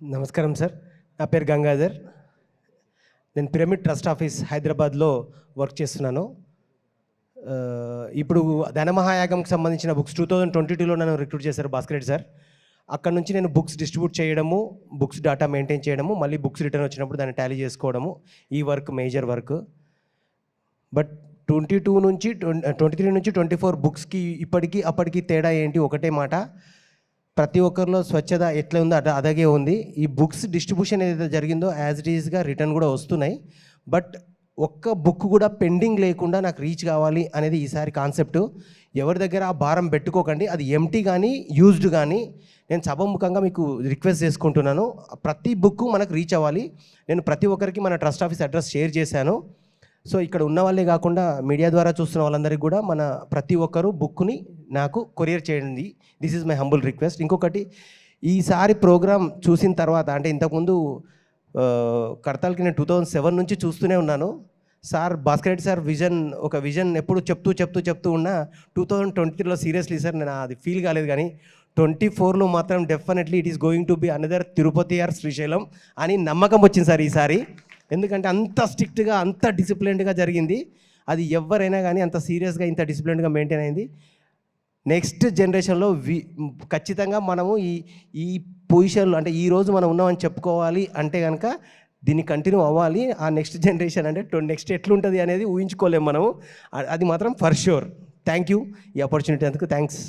నమస్కారం సార్. నా పేరు గంగాధర్. నేను పిరమిడ్ ట్రస్ట్ ఆఫీస్ హైదరాబాద్లో వర్క్ చేస్తున్నాను. ఇప్పుడు ధనమహాయాగంకి సంబంధించిన బుక్స్ టూ థౌజండ్ ట్వంటీ టూలో నన్ను రిక్రూట్ చేశారు భాస్కర్ రెడ్డి సార్. అక్కడ నుంచి నేను బుక్స్ డిస్ట్రిబ్యూట్ చేయడము బుక్స్ డేటా మెయింటైన్ చేయడము మళ్ళీ బుక్స్ రిటర్న్ వచ్చినప్పుడు దాన్ని టాలీ చేసుకోవడము ఈ work major work. But twenty two నుంచి ట్వంటీ త్రీ నుంచి ట్వంటీ ఫోర్ బుక్స్కి ఇప్పటికీ అప్పటికి తేడా ఏంటి? ఒకటే మాట. ప్రతి ఒక్కరిలో స్వచ్ఛత ఎట్లా ఉందో అట అదగే ఉంది. ఈ బుక్స్ డిస్ట్రిబ్యూషన్ ఏదైతే జరిగిందో యాజ్ ఇట్ ఈస్గా రిటర్న్ కూడా వస్తున్నాయి. బట్ ఒక్క బుక్ కూడా పెండింగ్ లేకుండా నాకు రీచ్ కావాలి అనేది ఈసారి కాన్సెప్ట్. ఎవరి దగ్గర ఆ భారం పెట్టుకోకండి. అది ఎంటీ కానీ యూజ్డ్ కానీ నేను సభముఖంగా మీకు రిక్వెస్ట్ చేసుకుంటున్నాను. ప్రతి బుక్ మనకు రీచ్ అవ్వాలి. నేను ప్రతి ఒక్కరికి మన ట్రస్ట్ ఆఫీస్ అడ్రస్ షేర్ చేశాను. సో ఇక్కడ ఉన్న వాళ్ళే కాకుండా మీడియా ద్వారా చూస్తున్న వాళ్ళందరికీ కూడా మన ప్రతి ఒక్కరూ బుక్ని నాకు కొరియర్ చేయండి. This is my humble request ఇంకొకటి ఈసారి ప్రోగ్రామ్ చూసిన తర్వాత అంటే ఇంతకుముందు ఆ, కడతాలకి నేను టూ థౌజండ్ సెవెన్ నుంచి చూస్తూనే ఉన్నాను. Sir Bhaskar Reddy sir vision ఒక విజన్ ఎప్పుడు చెప్తూ చెప్తూ చెప్తూ ఉన్నా టూ థౌజండ్ ట్వంటీ త్రీలో సీరియస్లీ సార్ నేను అది ఫీల్ కాలేదు కానీ ట్వంటీ ఫోర్లో మాత్రం definitely it is going to be another Tirupati or Srisailam అని నమ్మకం వచ్చింది సార్ ఈసారి. ఎందుకంటే అంత స్ట్రిక్ట్గా అంత డిసిప్లిన్డ్గా జరిగింది. అది ఎవరైనా కానీ అంత సీరియస్గా ఇంత డిసిప్లిన్డ్గా మెయింటైన్ అయింది. నెక్స్ట్ జనరేషన్లో వి ఖచ్చితంగా మనము ఈ ఈ పొజిషన్లో అంటే ఈ రోజు మనం ఉన్నామని చెప్పుకోవాలి అంటే కనుక దీన్ని కంటిన్యూ అవ్వాలి. ఆ నెక్స్ట్ జనరేషన్ అంటే నెక్స్ట్ ఎట్లుంటుంది అనేది ఊహించుకోలేము మనము. అది మాత్రం ఫర్ షూర్ థ్యాంక్ యూ ఈ ఆపర్చునిటీ అందుకు థ్యాంక్స్